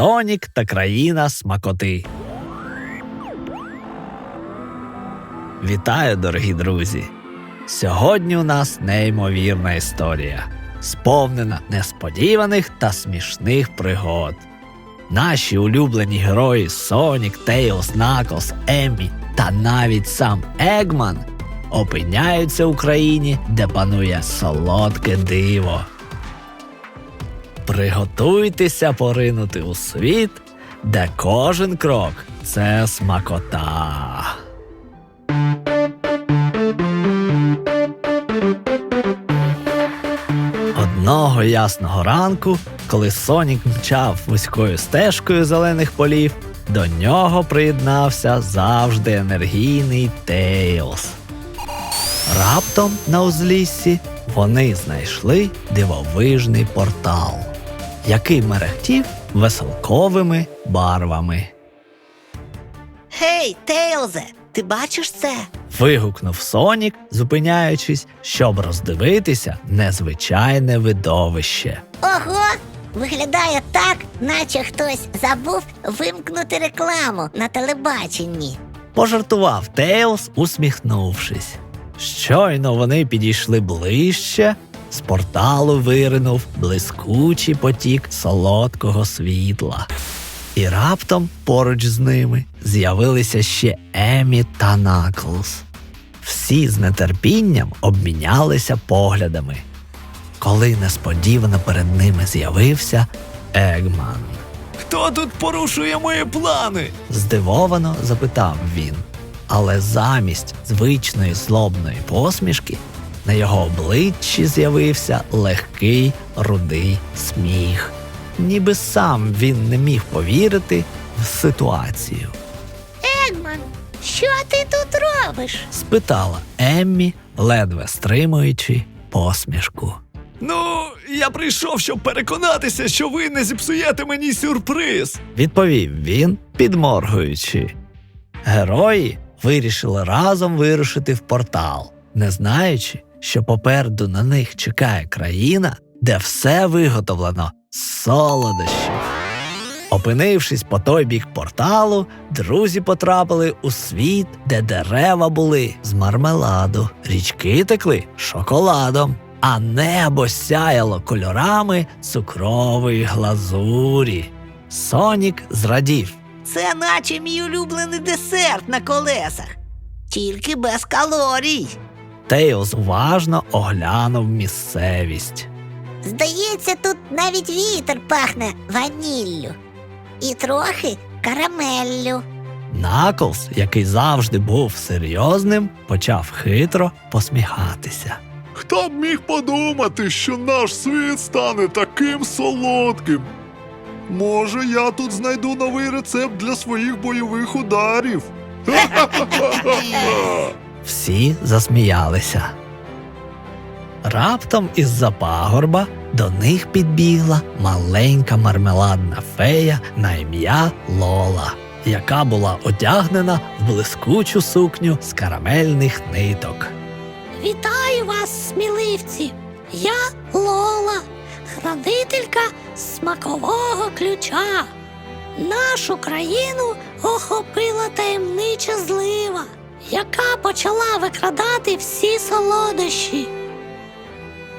Сонік та країна смакоти. Вітаю, дорогі друзі! Сьогодні у нас неймовірна історія, сповнена несподіваних та смішних пригод. Наші улюблені герої Сонік, Тейлз, Наклз, Еммі та навіть сам Егман опиняються в країні, де панує солодке диво. Приготуйтеся поринути у світ, де кожен крок це смакота. Одного ясного ранку, коли Сонік мчав вузькою стежкою зелених полів, до нього приєднався завжди енергійний Тейлз. Раптом на узліссі вони знайшли дивовижний портал, який мерехтів веселковими барвами. Гей, Тейлзе, ти бачиш це? Вигукнув Сонік, зупиняючись, щоб роздивитися незвичайне видовище. Ого! Виглядає так, наче хтось забув вимкнути рекламу на телебаченні. Пожартував Тейлз, усміхнувшись. Щойно вони підійшли ближче, з порталу виринув блискучий потік солодкого світла. І раптом поруч з ними з'явилися ще Емі та Наклз. Всі з нетерпінням обмінялися поглядами, коли несподівано перед ними з'явився Егман. Хто тут порушує мої плани? Здивовано запитав він. Але замість звичної злобної посмішки на його обличчі з'явився легкий рудий сміх. Ніби сам він не міг повірити в ситуацію. Егман, що ти тут робиш? Спитала Еммі, ледве стримуючи посмішку. Ну, я прийшов, щоб переконатися, що ви не зіпсуєте мені сюрприз. Відповів він, підморгуючи. Герої вирішили разом вирушити в портал, не знаючи, що попереду на них чекає країна, де все виготовлено з солодощів. Опинившись по той бік порталу, друзі потрапили у світ, де дерева були з мармеладу, річки текли шоколадом, а небо сяяло кольорами цукрової глазурі. Сонік зрадів. Це наче мій улюблений десерт на колесах, тільки без калорій. Тейлз уважно оглянув місцевість. Здається, тут навіть вітер пахне ваніллю і трохи карамеллю. Наклз, який завжди був серйозним, почав хитро посміхатися. Хто б міг подумати, що наш світ стане таким солодким? Може, я тут знайду новий рецепт для своїх бойових ударів. Всі засміялися. Раптом із-за пагорба до них підбігла маленька мармеладна фея на ім'я Лола, яка була одягнена в блискучу сукню з карамельних ниток. Вітаю вас, сміливці! Я Лола, хранителька смакового ключа. Нашу країну охопила таємнича злива, яка почала викрадати всі солодощі.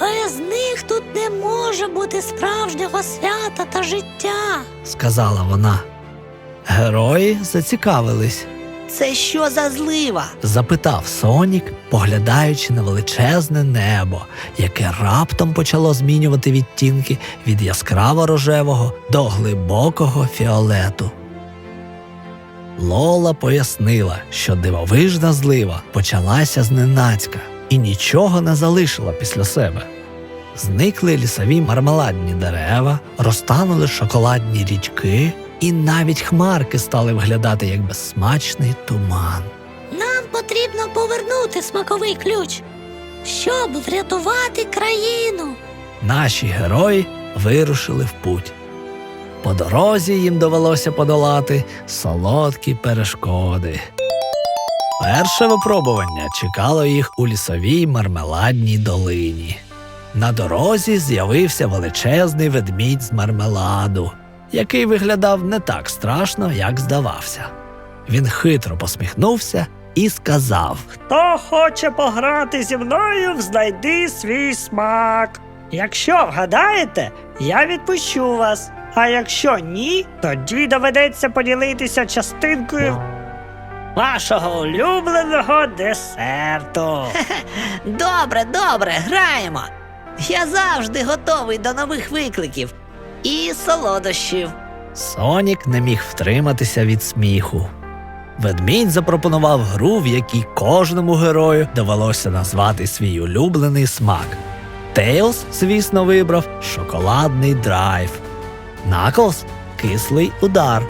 Без них тут не може бути справжнього свята та життя. сказала вона. Герої зацікавились. Це що за злива? запитав Сонік, поглядаючи на величезне небо, яке раптом почало змінювати відтінки від яскраво рожевого до глибокого фіолету. Лола пояснила, що дивовижна злива почалася зненацька і нічого не залишила після себе. Зникли лісові мармеладні дерева, розтанули шоколадні річки, і навіть хмарки стали виглядати як безсмачний туман. Нам потрібно повернути смаковий ключ, щоб врятувати країну. Наші герої вирушили в путь. По дорозі їм довелося подолати солодкі перешкоди. Перше випробування чекало їх у лісовій мармеладній долині. На дорозі з'явився величезний ведмідь з мармеладу. який виглядав не так страшно, як здавався. Він хитро посміхнувся і сказав: Хто хоче пограти зі мною, знайди свій смак. Якщо вгадаєте, я відпущу вас. А якщо ні, тоді доведеться поділитися частинкою вашого улюбленого десерту. Добре, добре, граємо. Я завжди готовий до нових викликів і солодощів. Сонік не міг втриматися від сміху. Ведмідь запропонував гру, в якій кожному герою довелося назвати свій улюблений смак. Тейлз, звісно, вибрав шоколадний драйв. Наклз кислий удар.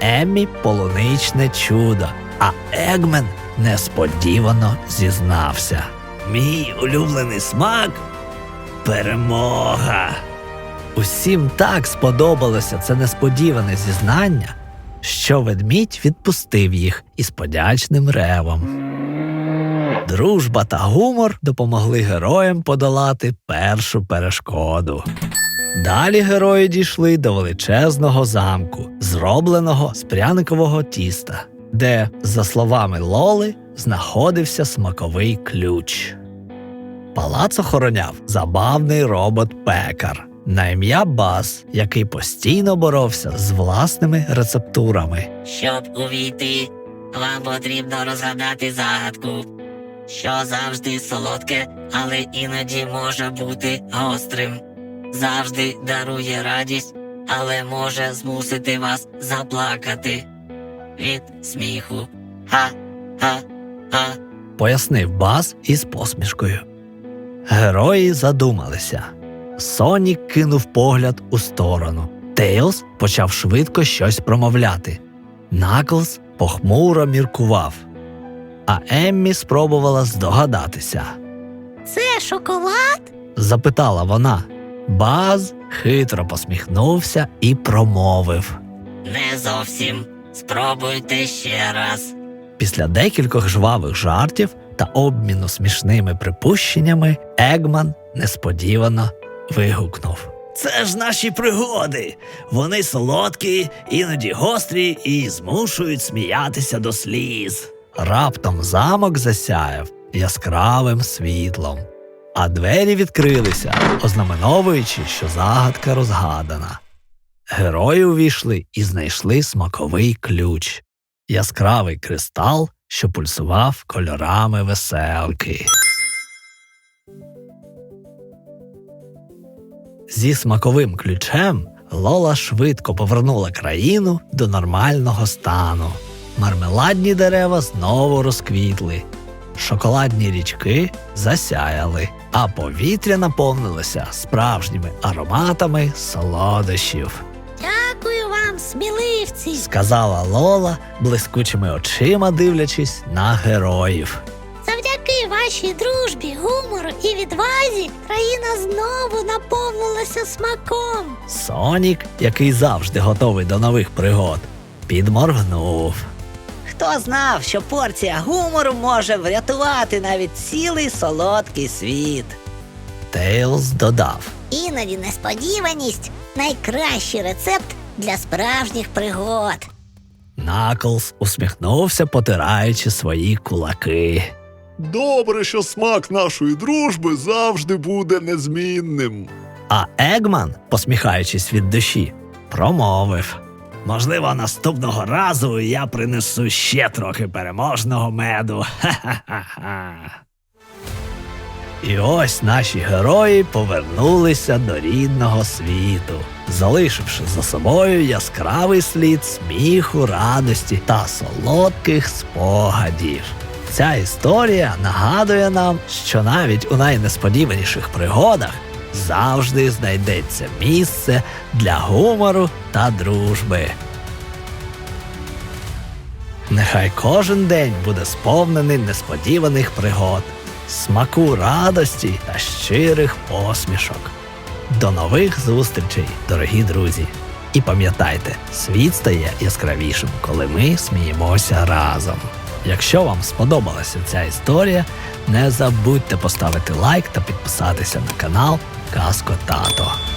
Еммі полуничне чудо. А Егмен несподівано зізнався. Мій улюблений смак перемога. Усім так сподобалося це несподіване зізнання, що ведмідь відпустив їх із подячним ревом. Дружба та гумор допомогли героям подолати першу перешкоду. Далі герої дійшли до величезного замку, зробленого з пряникового тіста, де, за словами Лоли, знаходився смаковий ключ. Палац охороняв забавний робот-пекар на ім'я Баз, який постійно боровся з власними рецептурами. Щоб увійти, вам потрібно розгадати загадку, що завжди солодке, але іноді може бути гострим. Завжди дарує радість, але може змусити вас заплакати від сміху. Ха, ха, ха. пояснив Баз із посмішкою. Герої задумалися. Сонік кинув погляд у сторону. Тейлз почав швидко щось промовляти. Наклз похмуро міркував. А Еммі спробувала здогадатися. Це шоколад? Запитала вона. Баз хитро посміхнувся і промовив. Не зовсім. Спробуйте ще раз. Після декількох жвавих жартів та обміну смішними припущеннями Егман несподівано вигукнув. Це ж наші пригоди. Вони солодкі, іноді гострі і змушують сміятися до сліз. Раптом замок засяяв яскравим світлом, а двері відкрилися, ознаменовуючи, що загадка розгадана. Герої увійшли і знайшли смаковий ключ яскравий кристал, що пульсував кольорами веселки. Зі смаковим ключем Лола швидко повернула країну до нормального стану. Мармеладні дерева знову розквітли, шоколадні річки засяяли, а повітря наповнилося справжніми ароматами солодощів. Дякую вам, сміливці. сказала Лола, блискучими очима дивлячись на героїв. Завдяки вашій дружбі, гумору і відвазі країна знову наповнилася смаком. Сонік, який завжди готовий до нових пригод, підморгнув. Хто знав, що порція гумору може врятувати навіть цілий солодкий світ. Тейлз додав. Іноді несподіваність найкращий рецепт для справжніх пригод. Наклз усміхнувся, потираючи свої кулаки. Добре, що смак нашої дружби завжди буде незмінним. А Егман, посміхаючись від душі, промовив. Можливо, наступного разу я принесу ще трохи переможного меду. Ха-ха-ха. І ось наші герої повернулися до рідного світу, залишивши за собою яскравий слід сміху, радості та солодких спогадів. Ця історія нагадує нам, що навіть у найнесподіваніших пригодах завжди знайдеться місце для гумору та дружби. Нехай кожен день буде сповнений несподіваних пригод, смаку радості та щирих посмішок. До нових зустрічей, дорогі друзі! І пам'ятайте, світ стає яскравішим, коли ми сміємося разом. Якщо вам сподобалася ця історія, не забудьте поставити лайк та підписатися на канал Казко Тато.